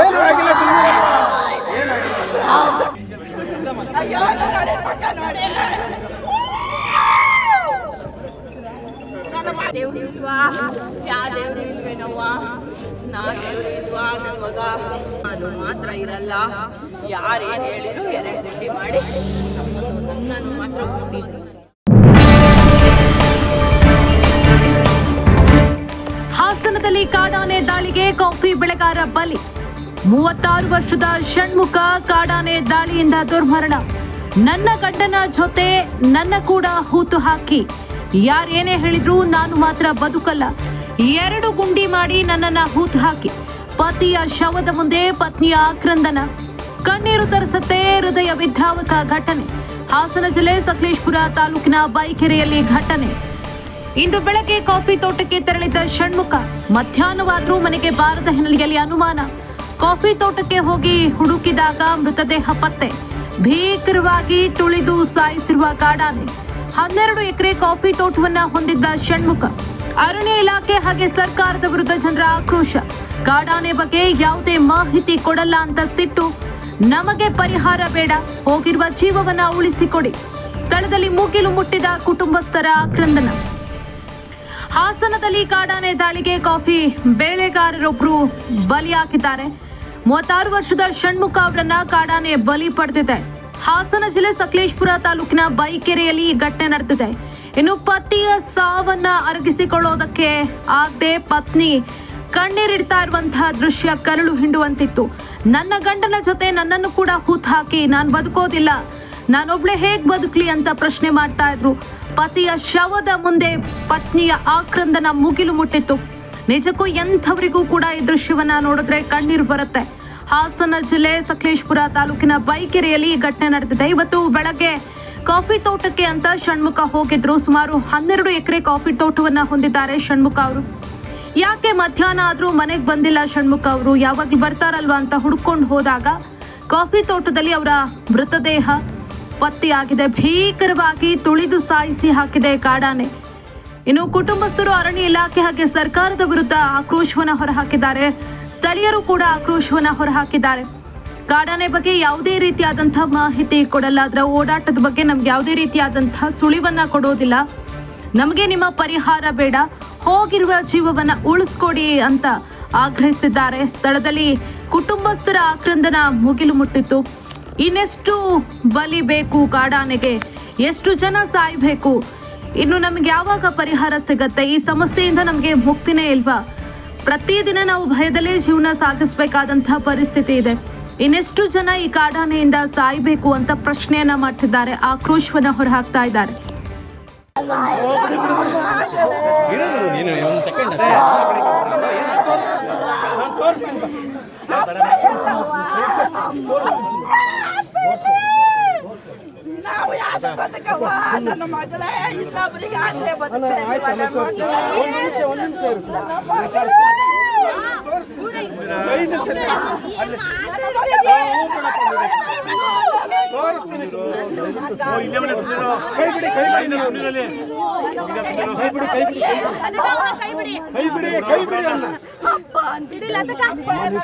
ಏನು ಆಗಿಲ್ಲ ಸುಮ್ಮನೆ ಅಯ್ಯೋ ನೋಡಿ ಪಕ್ಕ ನೋಡಿ ನನ್ನ ದೇವ್ರು ಇಲ್ವಾ ಯಾ ದೇವ್ರು ಮಾತ್ರ ಇರಲ್ಲ. ಯಾರೇನು ಹೇಳಿದ್ರು ಎರಡು ಗಂಟೆ ಮಾಡಿ ನನ್ನನ್ನು ಮಾತ್ರ ಹಾಸನದಲ್ಲಿ ಕಾಡಾನೆ ದಾಳಿಗೆ ಕಾಫಿ ಬೆಳೆಗಾರ ಬಲಿ. ಮೂವತ್ತಾರು ವರ್ಷದ ಷಣ್ಮುಖ ಕಾಡಾನೆ ದಾಳಿಯಿಂದ ದುರ್ಮರಣ. ನನ್ನ ಗಂಡನ ಜೊತೆ ನನ್ನ ಕೂಡ ಹೂತು ಹಾಕಿ. ಯಾರೇನೇ ಹೇಳಿದ್ರು ನಾನು ಮಾತ್ರ ಬದುಕಲ್ಲ. ಎರಡು ಗುಂಡಿ ಮಾಡಿ ನನ್ನನ್ನ ಹೂತು ಹಾಕಿ. ಪತಿಯ ಶವದ ಮುಂದೆ ಪತ್ನಿಯ ಆಕ್ರಂದನ. ಕಣ್ಣೀರು ತರಿಸತ್ತೆ ಹೃದಯ ವಿದ್ರಾವಕ ಘಟನೆ. ಹಾಸನ ಜಿಲ್ಲೆ ಸಕಲೇಶ್ಪುರ ತಾಲೂಕಿನ ಬೈಕೆರೆಯಲ್ಲಿ ಘಟನೆ. ಇಂದು ಬೆಳಗ್ಗೆ ಕಾಫಿ ತೋಟಕ್ಕೆ ತೆರಳಿದ್ದ ಷಣ್ಮುಖ ಮಧ್ಯಾಹ್ನವಾದರೂ ಮನೆಗೆ ಬಾರದ ಹಿನ್ನೆಲೆಯಲ್ಲಿ ಅನುಮಾನ. ಕಾಫಿ ತೋಟಕ್ಕೆ ಹೋಗಿ ಹುಡುಕಿದಾಗ ಮೃತದೇಹ ಪತ್ತೆ. ಭೀಕರವಾಗಿ ತುಳಿದು ಸಾಯಿಸಿರುವ ಕಾಡಾನೆ. ಹನ್ನೆರಡು ಎಕರೆ ಕಾಫಿ ತೋಟವನ್ನ ಹೊಂದಿದ್ದ ಷಣ್ಮುಖ ಅರಣ್ಯ ಇಲಾಖೆ ಹಾಗೆ ಸರ್ಕಾರದ ವಿರುದ್ಧ ಜನರ ಆಕ್ರೋಶ. ಕಾಡಾನೆ ಬಗ್ಗೆ ಯಾವುದೇ ಮಾಹಿತಿ ಕೊಡಲ್ಲ ಅಂತ ಸಿಟ್ಟು. ನಮಗೆ ಪರಿಹಾರ ಬೇಡ, ಹೋಗಿರುವ ಜೀವವನ್ನ ಉಳಿಸಿಕೊಡಿ. ಸ್ಥಳದಲ್ಲಿ ಮುಗಿಲು ಮುಟ್ಟಿದ ಕುಟುಂಬಸ್ಥರ ಆಕ್ರಂದನ. ಹಾಸನದಲ್ಲಿ ಕಾಡಾನೆ ದಾಳಿಗೆ ಕಾಫಿ ಬೇಳೆಗಾರರೊಬ್ರು ಬಲಿಯಾಗಿದ್ದಾರೆ ಮೂವತ್ತಾರು ವರ್ಷದ ಷಣ್ಮುಖ ಅವರನ್ನ ಕಾಡಾನೆ ಬಲಿ ಪಡೆದಿದೆ. ಹಾಸನ ಜಿಲ್ಲೆ ಸಕಲೇಶ್ಪುರ ತಾಲೂಕಿನ ಬೈಕೆರೆಯಲ್ಲಿ ಈ ಘಟನೆ ನಡೆದಿದೆ. ಇನ್ನು ಪತಿಯ ಸಾವನ್ನ ಅರಗಿಸಿಕೊಳ್ಳೋದಕ್ಕೆ ಆಗದೆ ಪತ್ನಿ ಕಣ್ಣೀರಿಡ್ತಾ ಇರುವಂತಹ ದೃಶ್ಯ ಕರಳು ಹಿಂಡುವಂತಿತ್ತು. ನನ್ನ ಗಂಡನ ಜೊತೆ ನನ್ನನ್ನು ಕೂಡ ಹೂತ್ ಹಾಕಿ ನಾನು ಬದುಕೋದಿಲ್ಲ. ನಾನೊಬ್ಳೆ ಹೇಗ್ ಬದುಕ್ಲಿ ಅಂತ ಪ್ರಶ್ನೆ ಮಾಡ್ತಾ ಇದ್ರು. ಪತಿಯ ಶವದ ಮುಂದೆ ಪತ್ನಿಯ ಆಕ್ರಂದನ ಮುಗಿಲು ಮುಟ್ಟಿತ್ತು. ನಿಜಕ್ಕೂ ಎಂಥವರಿಗೂ ಕೂಡ ಈ ದೃಶ್ಯವನ್ನ ನೋಡಿದ್ರೆ ಕಣ್ಣೀರು ಬರುತ್ತೆ. ಹಾಸನ ಜಿಲ್ಲೆ ಸಕಲೇಶ್ಪುರ ತಾಲೂಕಿನ ಬೈಕೆರೆಯಲ್ಲಿ ಈ ಘಟನೆ ನಡೆದಿದೆ. ಇವತ್ತು ಬೆಳಗ್ಗೆ ಕಾಫಿ ತೋಟಕ್ಕೆ ಅಂತ ಷಣ್ಮುಖ ಹೋಗಿದ್ರು. ಸುಮಾರು ಹನ್ನೆರಡು ಎಕರೆ ಕಾಫಿ ತೋಟವನ್ನ ಹೊಂದಿದ್ದಾರೆ ಷಣ್ಮುಖ ಅವರು. ಯಾಕೆ ಮಧ್ಯಾಹ್ನ ಆದರೂ ಮನೆಗೆ ಬಂದಿಲ್ಲ ಷಣ್ಮುಖ ಅವರು? ಯಾವಾಗ ಬರ್ತಾರಲ್ವಾ ಅಂತ ಹುಡ್ಕೊಂಡು ಹೋದಾಗ ಕಾಫಿ ತೋಟದಲ್ಲಿ ಅವರ ಮೃತದೇಹ ಪತ್ತೆಯಾಗಿದೆ. ಭೀಕರವಾಗಿ ತುಳಿದು ಸಾಯಿಸಿ ಹಾಕಿದೆ ಕಾಡಾನೆ. ಇನ್ನು ಕುಟುಂಬಸ್ಥರು ಅರಣ್ಯ ಇಲಾಖೆ ಹಾಗೆ ಸರ್ಕಾರದ ವಿರುದ್ಧ ಆಕ್ರೋಶವನ್ನ ಹೊರಹಾಕಿದ್ದಾರೆ. ಸ್ಥಳೀಯರು ಕೂಡ ಆಕ್ರೋಶವನ್ನ ಹೊರಹಾಕಿದ್ದಾರೆ. ಕಾಡಾನೆ ಬಗ್ಗೆ ಯಾವುದೇ ರೀತಿಯಾದಂತಹ ಮಾಹಿತಿ ಕೊಡಲ್ಲ ಅದರ ಓಡಾಟದ ಬಗ್ಗೆ ನಮ್ಗೆ ಯಾವುದೇ ರೀತಿಯಾದಂತಹ ಸುಳಿವನ್ನ ಕೊಡೋದಿಲ್ಲ. ನಮಗೆ ನಿಮ್ಮ ಪರಿಹಾರ ಬೇಡ. ಹೋಗಿರುವ ಜೀವವನ್ನ ಉಳಿಸ್ಕೊಡಿ ಅಂತ ಆಗ್ರಹಿಸಿದ್ದಾರೆ. ಸ್ಥಳದಲ್ಲಿ ಕುಟುಂಬಸ್ಥರ ಆಕ್ರಂದನ ಮುಗಿಲು ಮುಟ್ಟಿತ್ತು. ಇನ್ನೆಷ್ಟು ಬಲಿ ಬೇಕು ಕಾಡಾನೆಗೆ ಎಷ್ಟು ಜನ ಸಾಯ್ಬೇಕು? ಇನ್ನು ನಮ್ಗೆ ಯಾವಾಗ ಪರಿಹಾರ ಸಿಗತ್ತೆ? ಈ ಸಮಸ್ಯೆಯಿಂದ ನಮಗೆ ಮುಕ್ತಿನೇ ಇಲ್ವಾ? ಪ್ರತಿದಿನ ನಾವು ಭಯದಲ್ಲೇ ಜೀವನ ಸಾಗಿಸ್ಬೇಕಾದಂತಹ ಪರಿಸ್ಥಿತಿ ಇದೆ. ಇನ್ನೆಷ್ಟು ಜನ ಈ ಕಾಡಾನೆಯಿಂದ ಸಾಯ್ಬೇಕು ಅಂತ ಪ್ರಶ್ನೆಯನ್ನ ಮಾಡ್ತಿದ್ದಾರೆ. ಆಕ್ರೋಶವನ್ನ ಹೊರಹಾಕ್ತಾ ಇದ್ದಾರೆ. ನಾವು ಯಾಕೆ ಬದುಕವ್ವ? ನನ್ನ ಮಗಳೇ ಇನ್ನೊಬ್ಬರಿಗೆ ಆದ್ರೆ ಅಲ್ಲ,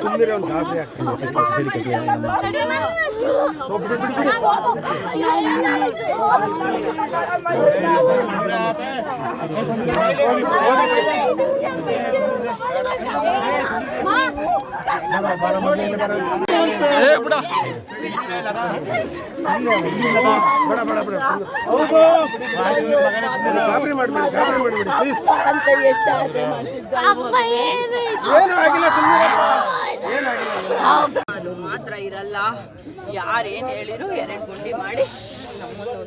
ಅನ್ನ ಒಂದು ಗಾಬರಿ ಆಗ್ತದೆ. ಸ್ವಲ್ಪ ಸರಿ ಕಟ್ಟಿ ಒಬ್ರು ಬಿಡಿ ಬಿಡಿ ಬೇಡ ಬೇಡ ಬೇಡ ಹೌದು ಗಾಬರಿ ಮಾಡಬೇಡಿ ಗಾಬರಿ ಮಾಡಬೇಡಿ ಪ್ಲೀಸ್ ಅಂತ ಎಷ್ಟಾದ್ರೆ ಮಾಡಿದ್ದು ಏನು ಆಗಿಲ್ಲ ಸುಮ್ಮನೆ ಏನಾಗಿಲ್ಲ ನಾನು ಮಾತ್ರ ಇರಲ್ಲ. ಯಾರೇನು ಹೇಳಿದ್ರು ಎರಡು ಗುಂಡಿ ಮಾಡಿ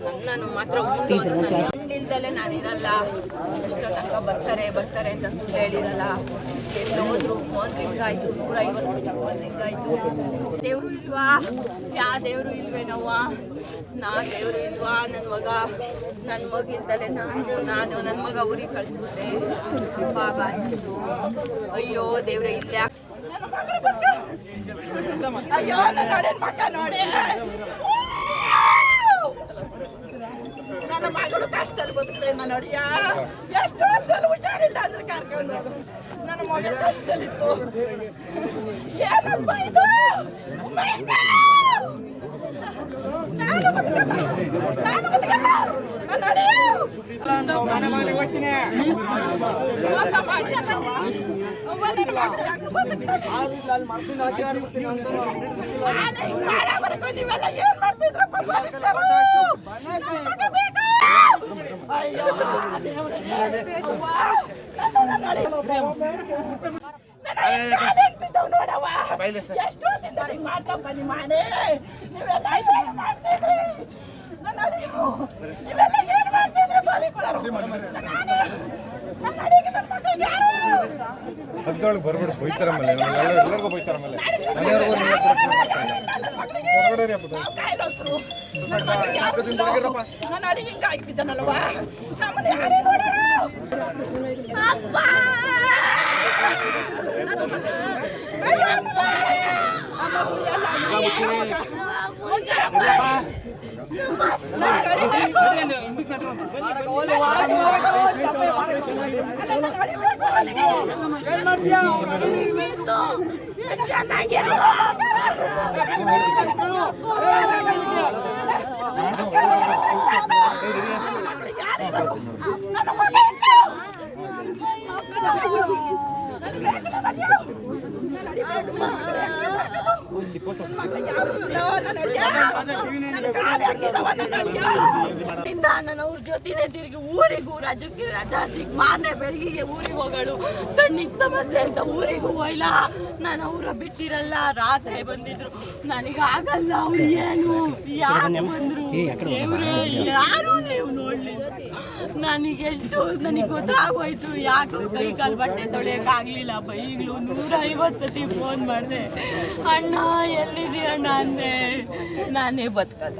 ನನ್ನನ್ನು ಮಾತ್ರ ಇಲ್ದಲೆ ನಾನು ಇರಲ್ಲ. ತನಕ ಬರ್ತಾರೆ ಬರ್ತಾರೆ ಅಂತ ಸುಳ್ಳು ಹೇಳಿರಲ್ಲ. ಎಲ್ಲೋದ್ರು ಫೋನ್ ರಿಂಗ್ ಆಯ್ತು ನೂರ ಐವತ್ತು ಫೋನ್ ರಿಂಗ್ ಆಯ್ತು. ದೇವ್ರು ಇಲ್ವಾ? ಯಾ ದೇವ್ರು ಇಲ್ವೇನವ್ವ? ನಾ ದೇವ್ರು ಇಲ್ವಾ? ನನ್ನ ಮಗ ನನ್ನ ಮಗಿಂದಲೇ ನಾನು ನಾನು ನನ್ನ ಮಗ ಊರಿಗೆ ಕಳಿಸ್ಬಿಟ್ಟೆ. ಬಾಬಾ ಆಯ್ತು ಅಯ್ಯೋ ದೇವ್ರೆ ಇಲ್ಲೇ ಅಯ್ಯೋ ನನ್ನ ಹಳೆ ಮಕ್ಕ ನೋಡಿ ನನ್ನ ಮಗಳು ಕಷ್ಟದಲ್ಲಿ ಬದುಕ್ತೇನೆ ನಾನು ಅಡಿಯ ಎಷ್ಟು ಹೊತ್ತಲ್ಲಿ ಹುಷಾರಿಲ್ಲ ಅಂದ್ರೆ ಕರ್ಕೊಂಡು. ನನ್ನ ಮಗಳು ಕಷ್ಟದಲ್ಲಿತ್ತು ಏನಪ್ಪ ಇದು! ನಾನು ಬದುಕಲ್ಲ! ನಾನು ಬದುಕಲ್ಲ! ನನ್ನ ಅಳಿಯ! ಮನೆ ಅವ್ವ ನನ್ನ ಮಗಳು ಯಾಕೆ ಬದುಕ್ತಾಳೆ? ನಾನೇ ಹಿಂಗ್ ಮಾಡೋವರೆಗೂ ನೀವೆಲ್ಲ ಏನ್ ಮಾಡ್ತಿದ್ರಪ್ಪ ಪೊಲೀಸ್ನವರು? ನನ್ನ ಮಗ ಅಯ್ಯೋ, ದೇವ್ರೇ. ಅವ್ವ, ನನ್ನ ನಡೆ. ನನ್ನ ಹಿಂಗ್ ಕಾಲಿಗ್ ಬಿದ್ದವ್ ನೋಡವ್ವ. ಎಷ್ಟು ಹೊತ್ತಿಂದ ಹಿಂಗ್ ಮಾಡ್ಕೊಂಡ್ ಬನ್ನಿ ಮಾಡೆ. ನೀವೆಲ್ಲ ಮಾಡ್ತಿದ್ರಿ? ನೀವೆಲ್ಲ ಏನ್ ಮಾಡ್ತಿದ್ರಿ ಪೊಲೀಸ್ನವರು? ನಾನು- ನನ್ನ ಅಳಿಗೆ ನನ್ನ ಮಗ ಯಾರು? ಹಗ್ದೊಳಗೆ ಬರ್ಬೇಡಿ ಬೈತಾರ ಮೇಲೆ ಎಲ್ಲ ಎಲ್ಲರಿಗೂ ಬೈತಾರ ಮೇಲೆ ಮನೆಯವ್ರಿಗೂ ಹೊರಗಡೆ. ನನ್ನ ಅಳಿ ಹಿಂಗ ಆಗಿಬಿದ್ದಾನಲ್ವಾ ನಮ್ಮನ್ನ ಯಾರೇ ನೋಡೋರು ಅಳಿ ಬೇಕು ನಾನು ಅವ್ರ ಜೊತೆನೆ ತಿರುಗಿ ಊರಿಗೂ ರಜಕ್ಕೆ ರಜಾ ಸಿಗ್ ಮಾರನೇ ಬೆಳಗಿಗೆ ಊರಿಗೆ ಹೋಗೋಳು ಕಣ್ಣಿಗೆ ಸಮಸ್ಯೆ ಅಂತ ಊರಿಗೂ ಹೋಯ್ಲ ನಾನು ಅವ್ರ ಬಿಟ್ಟಿರಲ್ಲ ರಾತ್ರಿ ಬಂದಿದ್ರು ನನಗೆ ಆಗಲ್ಲ ಅವ್ರು ಏನು ಯಾರು ಬಂದ್ರು ದೇವ್ರೇ, ಯಾರು ನೀವು ನೋಡ್ಲಿ ನನಗೆ ಎಷ್ಟು ನನಗೆ ಗೊತ್ತಾಗೋಯ್ತು ಯಾಕೆ ಕೈ ಕಾಲು ಬಟ್ಟೆ ತೊಳೆಯಕ್ ಆಗ್ಲಿಲ್ಲ ಬೈಗ್ಲು ನೂರ ಐವತ್ತು ಸತಿ ಫೋನ್ ಮಾಡಿದೆ, ಅಣ್ಣ ಎಲ್ಲಿದೆ ಅಣ್ಣ ಅಂದೆ, ನಾನೇ ಬದುಕಲ್ಲ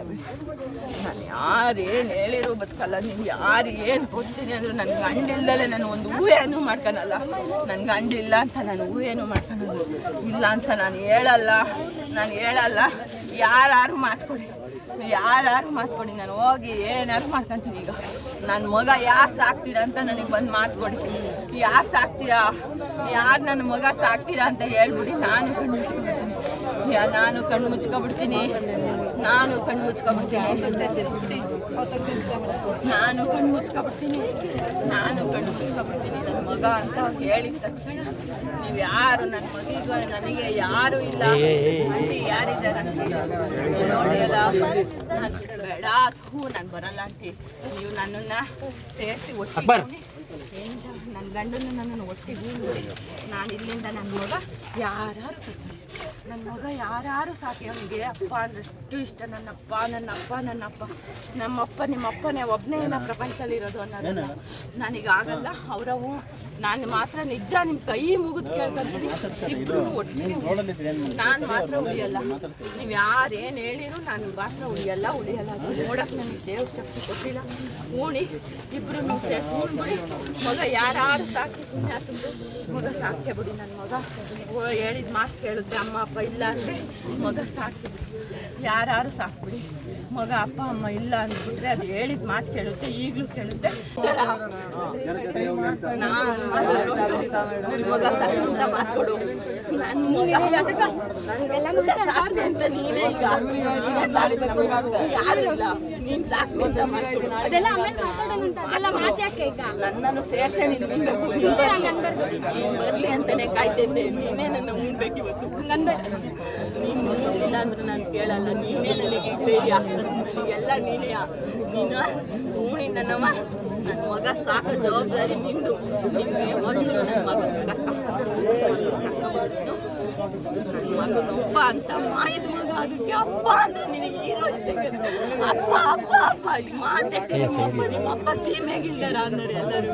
ನಾನು ಯಾರು ಏನು ಹೇಳಿರೋ ಬದುಕಲ್ಲ ನೀವು ಯಾರು ಏನು ಕೊಡ್ತೀನಿ ಅಂದ್ರೆ ನನ್ನ ಗಂಡಿಲ್ದಲೇ ನಾನು ಒಂದು ಊಹೆಯನ್ನು ಮಾಡ್ಕೊಳಲ್ಲ ನನ್ನ ಗಂಡಿಲ್ಲ ಅಂತ ನಾನು ಊಹೆಯನ್ನು ಮಾಡ್ಕೊಳಲ್ಲ ಇಲ್ಲ ಅಂತ ನಾನು ಹೇಳಲ್ಲ ನಾನು ಹೇಳಲ್ಲ. ಯಾರು ಮಾತ್ಕೊಡಿ ಯಾರು ಮಾತ್ಕೊಡಿ, ನಾನು ಹೋಗಿ ಏನಾರು ಮಾಡ್ಕೊಂತೀನಿ ಈಗ. ನನ್ನ ಮಗ ಯಾರು ಸಾಕ್ತೀರಾ ಅಂತ ನನಗೆ ಬಂದು ಮಾತ್ಕೊಡಿ ಯಾರು ಸಾಕ್ತೀರಾ? ಯಾರು ನನ್ನ ಮಗ ಸಾಕ್ತೀರಾ ಅಂತ ಹೇಳ್ಬಿಡಿ. ನಾನು ಕಣ್ಣು ಮುಚ್ಕೊಬಿಡ್ತೀನಿ ಯಾ, ನಾನು ಕಣ್ಣು ಮುಚ್ಕೊಬಿಡ್ತೀನಿ ನಾನು ಕಣ್ಣು ಮುಚ್ಕೊಬಿಡ್ತೀನಿ ನಾನು ಕಣ್ಣು ಮುಚ್ಕೊಬಿಡ್ತೀನಿ ನಾನು ಕಣ್ಣು ಮುಚ್ಕೊಬಿಡ್ತೀನಿ ನನ್ನ ಮಗ ಅಂತ ಹೇಳಿದ ತಕ್ಷಣ ನೀವು ಯಾರು? ನನ್ನ ಮಗಿಗೂ ನನಗೆ ಯಾರು ಇಲ್ಲ. ಆಂಟಿ ಯಾರಿದ್ದಾರೆ? ನಾನು ಬೇಡ ಹೂ ನಾನು ಬರಲ್ಲ ಆಂಟಿ. ನೀವು ನನ್ನನ್ನು ಸೇರಿಸಿ ಒಟ್ಟಿಗೆ ನನ್ನ ಗಂಡನ ನನ್ನನ್ನು ಒಟ್ಟಿಗೆ ನಾನು ಇಲ್ಲಿಂದ ನನ್ನ ಮಗ ಯಾರು ನನ್ನ ಮಗ ಯಾರು ಸಾಕಿ ಅವನಿಗೆ ಅಪ್ಪ ಅಂದ್ರೆ ಅಷ್ಟು ಇಷ್ಟ. ನನ್ನಪ್ಪ ನನ್ನಪ್ಪ ನನ್ನಪ್ಪ. ನಮ್ಮಪ್ಪ ನಿಮ್ಮಪ್ಪನೇ ಒಬ್ಬನೇ ನಮ್ಮ ಪ್ರಪಂಚದಲ್ಲಿ ಇರೋದು ಅನ್ನೋದನ್ನ ನನಗಾಗಲ್ಲ ಆಗಲ್ಲ. ಅವರವು ನಾನು ಮಾತ್ರ ನಿಜ ನಿಮ್ಮ ಕೈ ಮುಗಿದು ಕೇಳ್ಕೊಂತೀನಿ. ಇಬ್ಬರು ಒಟ್ಟಿಗೆ ನಾನು ಮಾತ್ರ ಉಳಿಯಲ್ಲ. ನೀವು ಯಾರೇನು ಹೇಳಿರು ನಾನು ಮಾತ್ರ ಉಳಿಯಲ್ಲ. ಉಳಿಯಲ್ಲ ಅದು ನೋಡಕ್ಕೆ ನನಗೆ ದೇವ್ರ ಶಕ್ತಿ ಕೊಟ್ಟಿಲ್ಲ. ಉಣಿ ಇಬ್ಬರು ಉಣ್ಬಿಡಿ ಮಗ ಯಾರು ಸಾಕಿ ಪುಣ್ಯ ತುಂಬ ಮಗ ಸಾಕೆ ಬಿಡಿ ನನ್ನ ಮಗ. ಹೇಳಿದ ಮಾತು ಕೇಳಿದ್ರೆ ಅಮ್ಮ ಅಪ್ಪ ಇಲ್ಲ ಅಂದರೆ ಮಗ ಸಾಕ್ಬಿಡಿ. ಯಾರು ಸಾಕ್ಬಿಡಿ. ಮಗ ಅಪ್ಪ ಅಮ್ಮ ಇಲ್ಲ ಅಂದ್ಬಿಟ್ರೆ ಅದು ಹೇಳಿದ ಮಾತು ಕೇಳುತ್ತೆ ಈಗಲೂ ಕೇಳುತ್ತೆ. ಮಗ ಮಗ ಸಾಕ್ತೆ ಅಂತ ನೀನೇ ಈಗ ನೀನೇ ನನ್ನನ್ನು ಸೇರ್ಸೆ ನೀನು ಉಣ್ಬೇಕು ಸುಮ್ನೆ ಹಂಗ್. ಅನ್ಬಾರ್ದು. ನೀನ್ ಬರ್ಲಿ ಅಂತಾನೆ ಕಾಯ್ತಿದ್ದೆ. ನೀನೇ ನನ್ನ ಉಣ್ಬೇಕು ಇವತ್ತು ನೀನು ಇಲ್ಲ ಅಂದ್ರೆ ನಾನು ಕೇಳಲ್ಲ. ನೀನೇ ನನಗೆ ಧೈರ್ಯ. ಎಲ್ಲ ನೀನೇ ನೀನು ಉಣಿ ನನ್ನವ ನನ್ನ ಮಗ ಸಾಕೋ ಜವಾಬ್ದಾರಿ ನಿಂದು. ನಿನ್ಗೆ ಮೊದಲು ನನ್ನ ಮಗನ ಕರ್ಕೊಂಡ್ಬಂದು ಮಗನೊಬ್ಬ ಅಂತ ಮಾಯದ ಮಗ ಅದಕ್ಕೆ ಅಪ್ಪ ಅಂದ್ರೆ ನಿನಗೆ ಹೀರೋ ಅಪ್ಪ ಅಪ್ಪ ಅಪ್ಪ ಈ ಮಾತೆ ನಿಮ್ಮ ಅಪ್ಪ ಸೀಮೆಗಿಲ್ಲರ ಅಂದ್ರೆ ಎಲ್ಲರೂ